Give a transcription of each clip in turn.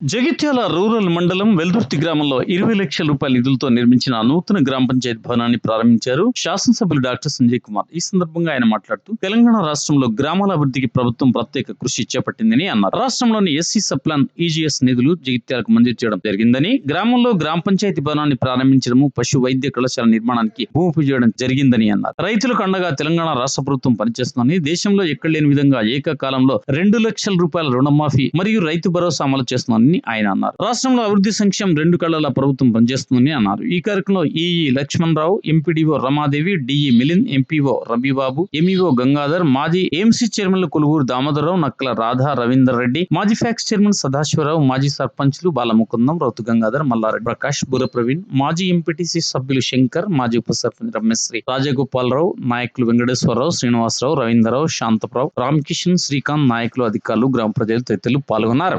Jagtial rural మండలం వెల్దుర్తి గ్రామంలో ఇరవై లక్షల రూపాయల నిధులతో నిర్మించిన నూతన గ్రామ పంచాయతీ భవనాన్ని ప్రారంభించారు శాసనసభ్యులు డాక్టర్ సంజయ్ కుమార్. ఈ సందర్భంగా ఆయన మాట్లాడుతూ తెలంగాణ రాష్ట్రంలో గ్రామాల అభివృద్ధికి ప్రభుత్వం ప్రత్యేక కృషి చేపట్టిందని అన్నారు. రాష్ట్రంలోని ఎస్సీ సప్లాన్ ఈజీఎస్ నిధులు జగిత్యాలకు మంజూరు చేయడం జరిగిందని గ్రామంలో గ్రామ పంచాయతీ భవనాన్ని ప్రారంభించడము పశు వైద్య కళాశాల నిర్మాణానికి భూమి పూజ చేయడం జరిగిందని అన్నారు. రైతులకు అండగా తెలంగాణ రాష్ట్ర ప్రభుత్వం పనిచేస్తుందని దేశంలో ఎక్కడ లేని విధంగా ఏకకాలంలో రెండు లక్షల రూపాయల రుణమాఫీ మరియు రైతు భరోసా అమలు చేస్తుందని ఆయన అన్నారు. రాష్ట్రంలో అభివృద్ధి సంక్షేమం రెండు కళ్ళల ప్రభుత్వం పనిచేస్తుందని అన్నారు. ఈ కార్యక్రమంలో EE Lakshman Rao MPDO Ramadevi DE Milind MPO Ravibabu MEO Gangadhar మాజీ ఏఎంసీ చైర్మన్లు కొలువూరు దామోదరరావు నక్కల రాధా రవీందర్ రెడ్డి మాజీ ఫ్యాక్స్ చైర్మన్ సదాశివరావు మాజీ సర్పంచ్లు బాలముకుందం రౌతు గంగాధర్ మల్లారెడ్డి ప్రకాష్ బుర ప్రవీణ్ మాజీ ఎంపీటీసీ సభ్యులు శంకర్ మాజీ ఉప సర్పంచ్ రమ్యశ్రీ రాజగోపాలరావు నాయకులు వెంకటేశ్వరరావు శ్రీనివాసరావు రవీంద్రరావు శాంతరావు రామకిషన్ శ్రీకాంత్ నాయకులు అధికారులు గ్రామ ప్రజలు తదితరులు పాల్గొన్నారు.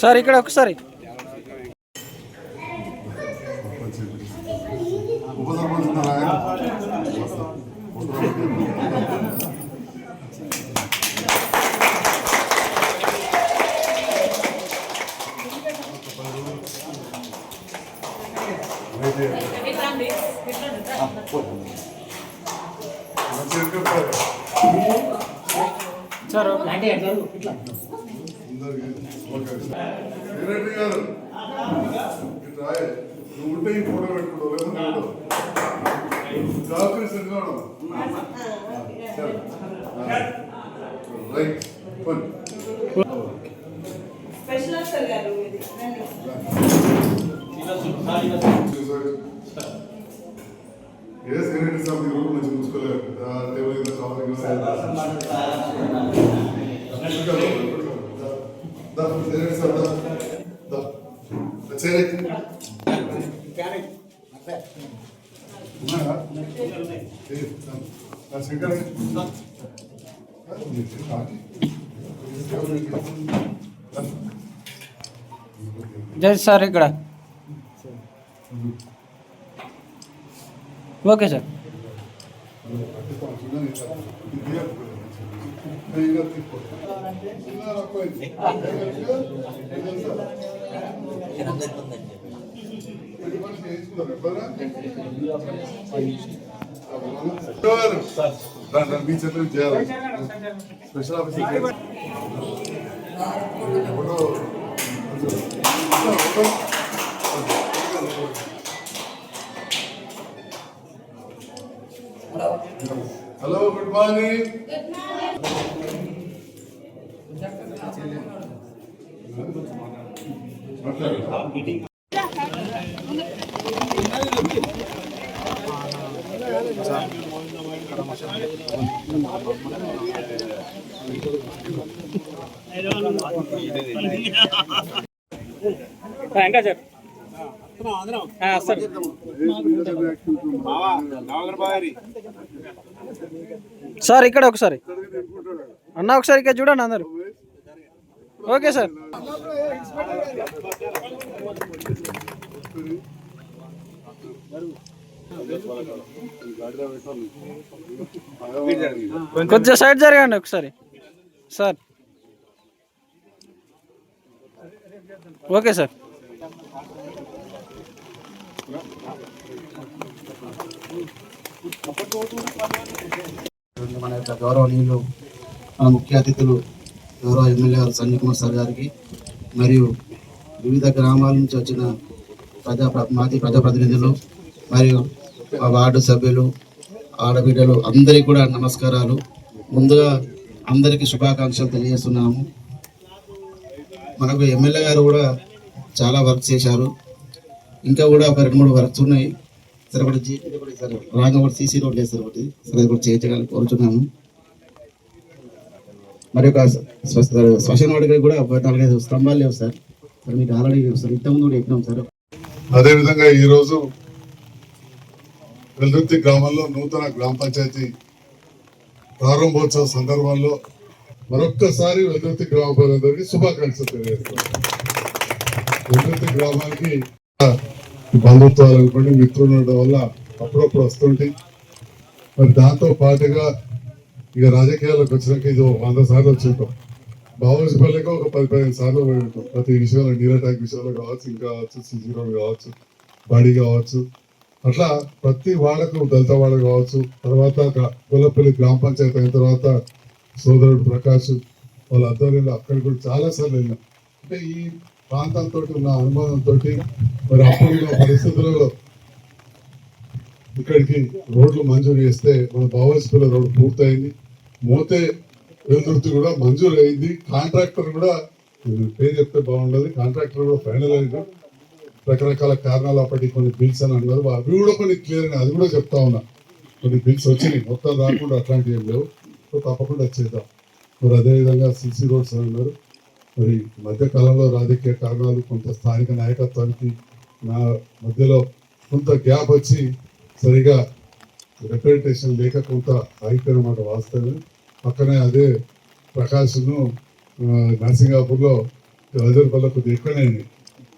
సార్ ఇక్కడ ఒకసారి. ఉప సర్పంచ్ సెక్రటరీ గారు. నువ్వు ఉంటే ఈ ఫోటో పెట్టుకోవడం శ్రీరామ్. సరే. Right phone. స్పెషల్ ఆఫీసర్ గారు. ఏ సెక్రటరీ సార్ మీరు చూసుకోలేదు ఆ టేబుల్ మీద కావాలి కదా. దా, సెక్రటరీ సార్ దా. దా. వచ్చేయ్. ఉన్నాయా? ఏ, దా. ఆ సెక్రటరీ. దా. దా. జడ్జ్ సార్ ఇక్కడ ఓకే సార్ మీ చేతులు చేయాలి special officer hello good morning ఇంకా సార్ సార్ ఇక్కడ ఒకసారి. అన్న ఒకసారి ఇక్కడ చూడండి అందరు. Okay sir. కొంచెం సైడ్ జరగండి ఒకసారి. సార్. Okay sir. మన యొక్క గౌరవనీయులు మన ముఖ్య అతిథులు గౌరవ ఎమ్మెల్యే గారు సంజయ్ కుమార్ సార్ గారికి మరియు వివిధ గ్రామాల నుంచి వచ్చిన ప్రజా మాజీ ప్రజాప్రతినిధులు మరియు మా వార్డు సభ్యులు ఆడబిడ్డలు అందరికీ కూడా నమస్కారాలు. ముందుగా అందరికీ శుభాకాంక్షలు తెలియజేస్తున్నాము. మనకు ఎమ్మెల్యే గారు కూడా చాలా వర్క్ చేశారు. ఇంకా కూడా ఒక రెండు మూడు వర్క్స్ ఉన్నాయి. సరే ఒకటి జీ ఒకటి ఒకటి సీసీ రోడ్ లేదు ఒకటి సరే కూడా చేయించడానికి కోరుచున్నాము. మరి ఒక స్వ- శ్మశాన వాడికి కూడా నాలుగైదు స్తంభాలు లేవు సార్. మరి మీకు ఆల్రెడీ సార్ ఇంతకుముందు కూడా చెప్పినాం సార్. అదేవిధంగా ఈరోజు వెల్దుర్తి గ్రామంలో నూతన గ్రామ పంచాయతీ ప్రారంభోత్సవ సందర్భంలో మరొక్కసారి వెల్దుర్తి గ్రామ ప్రజలందరికీ శుభాకాంక్షలు తెలియజేస్తున్నాను వెల్దుర్తి గ్రామానికి బంధుత్వాలు అనుకోండి మిత్రులు ఉండడం వల్ల అప్పుడప్పుడు వస్తుంటే మరి దాంతో పాటుగా ఇక రాజకీయాలకు వచ్చినాక ఇది ఒక వంద సార్లు వచ్చింటాం బావోసిపల్లికి ఒక పది పదిహేను సార్లు పోయింటాం ప్రతి విషయంలో నీర్ అటాక్ విషయంలో కావచ్చు ఇంకా కావచ్చు సిసి రోడ్ కావచ్చు బడి కావచ్చు. అట్లా ప్రతి వాళ్ళకు దళిత వాడ కావచ్చు. తర్వాత గొల్లపల్లి గ్రామ పంచాయతీ అయిన తర్వాత సోదరుడు ప్రకాష్ వాళ్ళ ఆధ్వర్యంలో అక్కడ కూడా చాలా సార్లు వెళ్ళాం. అంటే ఈ ప్రాంతంతో ఉన్న అనుభవంతో మరి అప్పుడు పరిస్థితులలో ఇక్కడికి రోడ్లు మంజూరు చేస్తే మన బావోసిపల్లి రోడ్డు పూర్తయింది. మోతే వెలుతుర్తి కూడా మంజూరు అయింది. కాంట్రాక్టర్ కూడా పేరు చెప్తే బాగుండదు. కాంట్రాక్టర్ కూడా ఫైనల్ అయింది. రకరకాల కారణాలు అప్పటికి కొన్ని బిల్స్ అని అన్నారు. అవి కూడా కొన్ని క్లియర్ అది కూడా చెప్తా ఉన్నా. కొన్ని బిల్స్ వచ్చినాయి. మొత్తం రాకుండా అట్లాంటివి ఏం లేవు. సో తప్పకుండా చేద్దాం. మరి అదేవిధంగా సిసి రోడ్స్ అని అన్నారు. మరి మధ్యకాలంలో మధ్య కాలంలో రాజకీయ కారణాలు కొంత స్థానిక నాయకత్వానికి నా మధ్యలో కొంత గ్యాప్ వచ్చి సరిగా రిప్రజెంటేషన్ లేక కొంత ఆగిపోయినమాట వాస్తవమే. పక్కనే అదే ప్రకాష్ను ఆ, నరసింగాపూర్లో రజర్ వల్ల కొద్దిగా ఎక్కువనే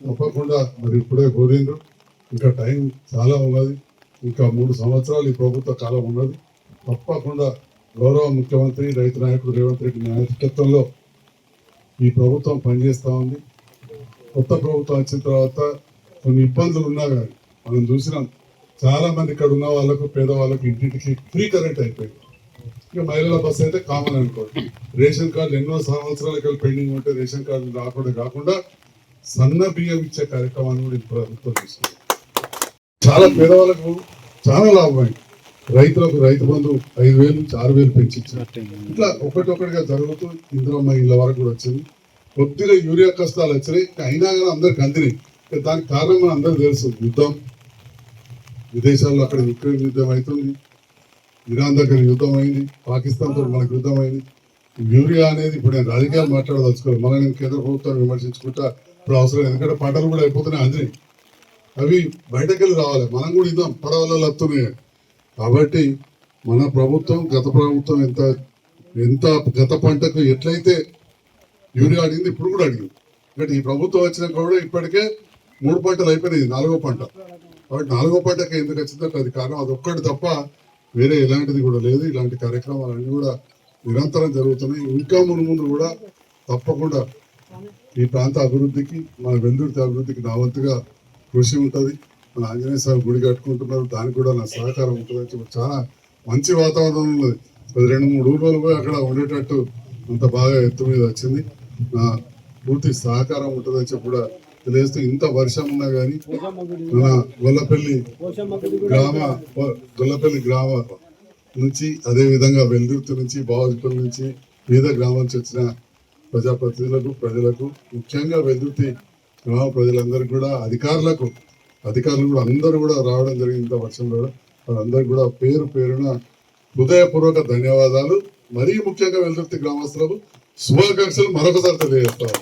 తప్పకుండా మరి ఇప్పుడే కోరిండ్రు ఇంకా టైం చాలా ఉన్నది. ఇంకా మూడు సంవత్సరాలు ఈ ప్రభుత్వ కాలం ఉన్నది. తప్పకుండా గౌరవ ముఖ్యమంత్రి రైతు నాయకుడు రేవంత్ రెడ్డి నాయకత్వంలో ఈ ప్రభుత్వం పనిచేస్తూ ఉంది. కొత్త ప్రభుత్వం వచ్చిన తర్వాత కొన్ని ఇబ్బందులు ఉన్నా కానీ మనం చూసినాం. చాలా మంది ఇక్కడ ఉన్న వాళ్ళకు పేదవాళ్ళకు ఇంటింటికి ఫ్రీ కరెంట్ అయిపోయింది. ఇక మహిళల బస్సు అయితే కామన్ అనుకోండి. రేషన్ కార్డులు ఎన్నో సంవత్సరాల సంవత్సరాలకి పెండింగ్ ఉంటే రేషన్ కార్డులు రాకుండా కాకుండా సన్న బియ్యం ఇచ్చే కార్యక్రమాన్ని కూడా ప్రభుత్వం తీసుకుంది చాలా పేదవాళ్ళకు చాలా లాభమైంది రైతులకు రైతు బంధు ఐదు వేలు నుంచి ఆరు వేలు పెంచి ఇట్లా ఒకటొకటిగా జరుగుతూ ఇందిరమ్మ ఇళ్ళ వరకు కూడా వచ్చింది. కొద్దిగా యూరియా కష్టాలు వచ్చినాయి. అయినా కానీ అందరికి అందినాయి. దానికి కారణం మన అందరికి తెలుసు. యుద్ధం విదేశాల్లో అక్కడ యుక్రెయిన్ యుద్ధం అవుతుంది. ఇరాన్ దగ్గర యుద్ధం అయింది. పాకిస్తాన్తో మనకు యుద్ధం అయింది. యూరియా అనేది ఇప్పుడు నేను రాజకీయాలు మాట్లాడదలుచుకోవాలి మన నేను కేంద్ర ప్రభుత్వాన్ని విమర్శించుకుంటా. ఇప్పుడు అవసరం ఎందుకంటే పంటలు కూడా అయిపోతున్నాయి అందినాయి అవి బయటకెళ్ళి రావాలి. మనం కూడా ఇద్దాం. పడవలలో వస్తున్నాయి కాబట్టి మన ప్రభుత్వం గత ప్రభుత్వం ఎంత ఎంత గత పంటకు ఎట్లయితే యూరియా అడిగింది ఇప్పుడు కూడా అడిగింది. అంటే ఈ ప్రభుత్వం వచ్చినాక కూడా ఇప్పటికే మూడు పంటలు అయిపోయినాయి. నాలుగో పంట. కాబట్టి నాలుగో పంటకి ఎందుకు వచ్చిందంటే అది కారణం. అది ఒక్కటి తప్ప వేరే ఎలాంటిది కూడా లేదు. ఇలాంటి కార్యక్రమాలన్నీ కూడా నిరంతరం జరుగుతున్నాయి. ఇంకా ముందు ముందు కూడా తప్పకుండా ఈ ప్రాంత అభివృద్ధికి మన వెల్లుర్తి అభివృద్ధికి నా వంతుగా కృషి ఉంటుంది. మన ఆంజనేయ స్వామి గుడి కట్టుకుంటున్నారు. దానికి కూడా నా సహకారం ఉంటుందని చాలా మంచి వాతావరణం ఉన్నది. రెండు మూడు ఊర్లలో పోయి అక్కడ ఉండేటట్టు అంత బాగా ఎత్తు మీద వచ్చింది. నా పూర్తి సహకారం ఉంటుందని చెప్పి కూడా తెలియజేస్తూ ఇంత వర్షం ఉన్నా కానీ మన గొల్లపల్లి గ్రామ గొల్లపల్లి గ్రామ నుంచి అదేవిధంగా వెల్దుర్తి నుంచి బావజిపల్లి నుంచి వివిధ గ్రామాల నుంచి వచ్చిన ప్రజాప్రతినిధులకు ప్రజలకు ముఖ్యంగా వెల్దుర్తి గ్రామ ప్రజలందరికీ కూడా అధికారులకు అధికారులు కూడా అందరూ కూడా రావడం జరిగింది ఇంత వర్షంలో వారందరికీ కూడా పేరు పేరున హృదయపూర్వక ధన్యవాదాలు. మరీ ముఖ్యంగా వెల్దుర్తి గ్రామస్తులకు శుభాకాంక్షలు మరొకసారి తెలియజేస్తాను.